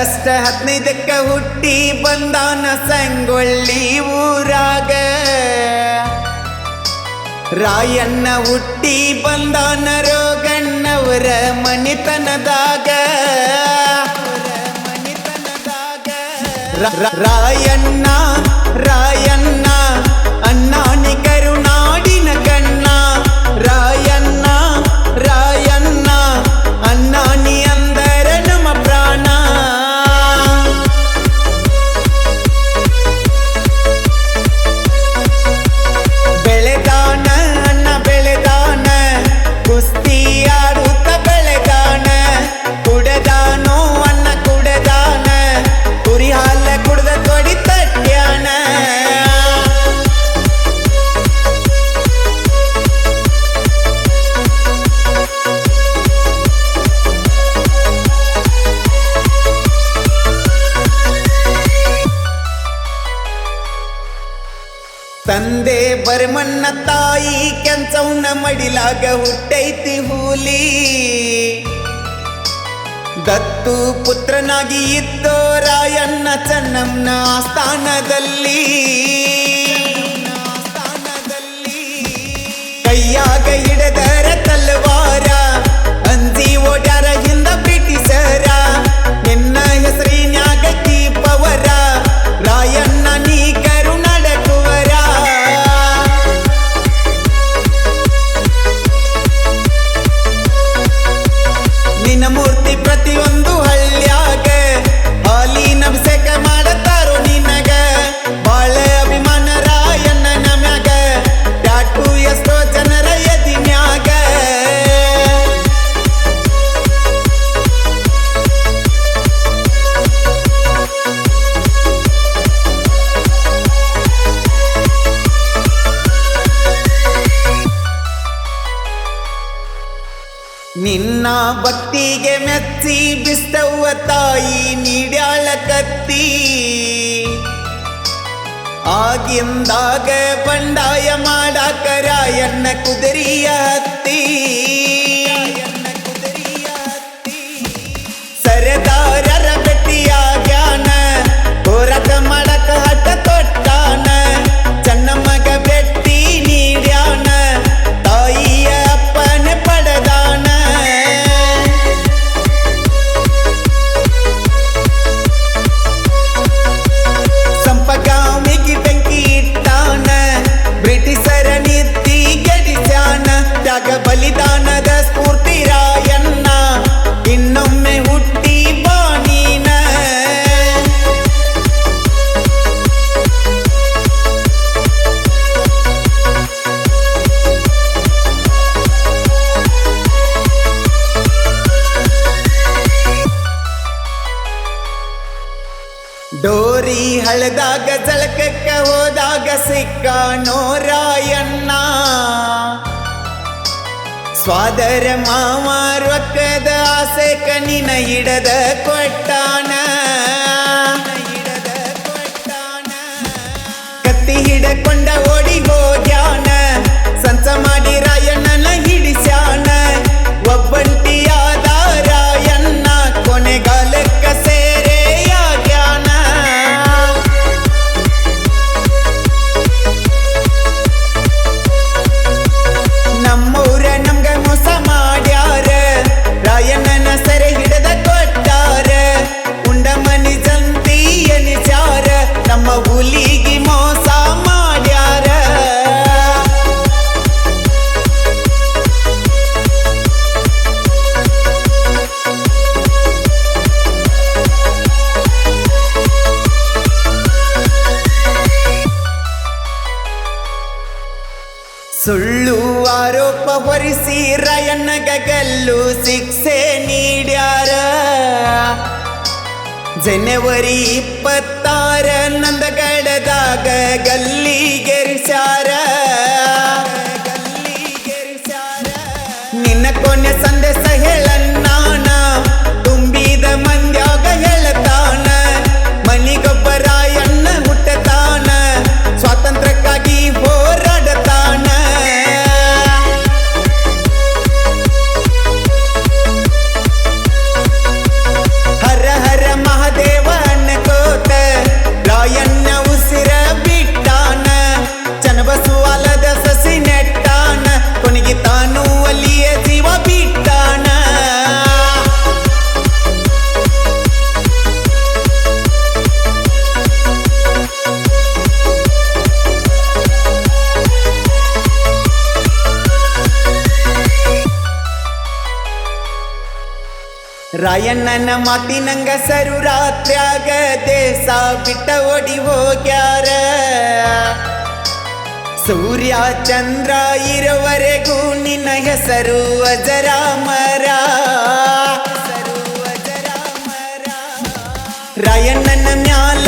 August ಹದಿನೈದಕ್ಕೆ ಹುಟ್ಟಿ ಬಂದಾನ ಸಂಗೊಳ್ಳಿ ಊರಾಗ. ರಾಯಣ್ಣ ಹುಟ್ಟಿ ಬಂದಾನ ರೋಗಣ್ಣವರ ಮಣಿತನದಾಗ ಮನಿತನದಾಗ. ರಾಯಣ್ಣ ರಾಯಣ್ಣ ತಂದೆ ಬರ್ಮಣ್ಣ ತಾಯಿ ಕೆಂಚವ್ನ ಮಡಿಲಾಗ ಹುಟ್ಟೈತಿ ಹೂಲಿ. ದತ್ತು ಪುತ್ರನಾಗಿ ಇದ್ದೋ ರಾಯಣ್ಣ ಚೆನ್ನಮ್ಮನ ಸ್ಥಾನದಲ್ಲಿ ಕೈಯಾಗ ಭಕ್ತಿಗೆ ಮೆಚ್ಚಿ ಬಿಸ್ತವ್ವ ತಾಯಿ ನೀಡ್ಯಾಳ ಕತ್ತಿ. ಆಗಿಂದಾಗ ಬಂಡಾಯ ಮಾಡಾಕ ರಾಯಣ್ಣ ಕುದುರಿಯ ಹತ್ತಿ. ಡೋರಿ ಹಳದಾಗ ಜಳಕಕ್ಕ ಹೋದಾಗ ಸಿಕ್ಕ ನೋರಾಯಣ್ಣ ಸ್ವಾದರ ಮಾವ ರೊಕ್ಕದ ಆಸೆ ಕಣ್ಣಿನ ಹಿಡದ ಕೊಟ್ಟಾನ ಸುಳ್ಳು ಆರೋಪ ಹೊರಿಸಿ ರಯನ ಗಲ್ಲು ಶಿಕ್ಷೆ ನೀಡ್ಯಾರ. ಜನವರಿ ಇಪ್ಪತ್ತಾರ ನಂದಗಡದಾಗ ಗಲ್ಲಿಗೆರಿಸ್ಯಾರ ನಿನ್ನ ಕೊನೆ ಸಂದೇಶ ಹೇಳಣ್ಣಾನ ರಾಯಣ್ಣನ ಮಾತಿನಂಗ ಸರು ರಾತ್ರ್ಯಾಗ ದೇಶ ಬಿಟ್ಟ ಓಡಿ ಹೋಗ್ಯಾರ ಸೂರ್ಯ ಚಂದ್ರ ಇರುವರೆಗೂ ನಿನ್ನ ಹೆಸರು ಅಜರಾಮರ ರಾಯಣ್ಣನ ಮ್ಯಾಲ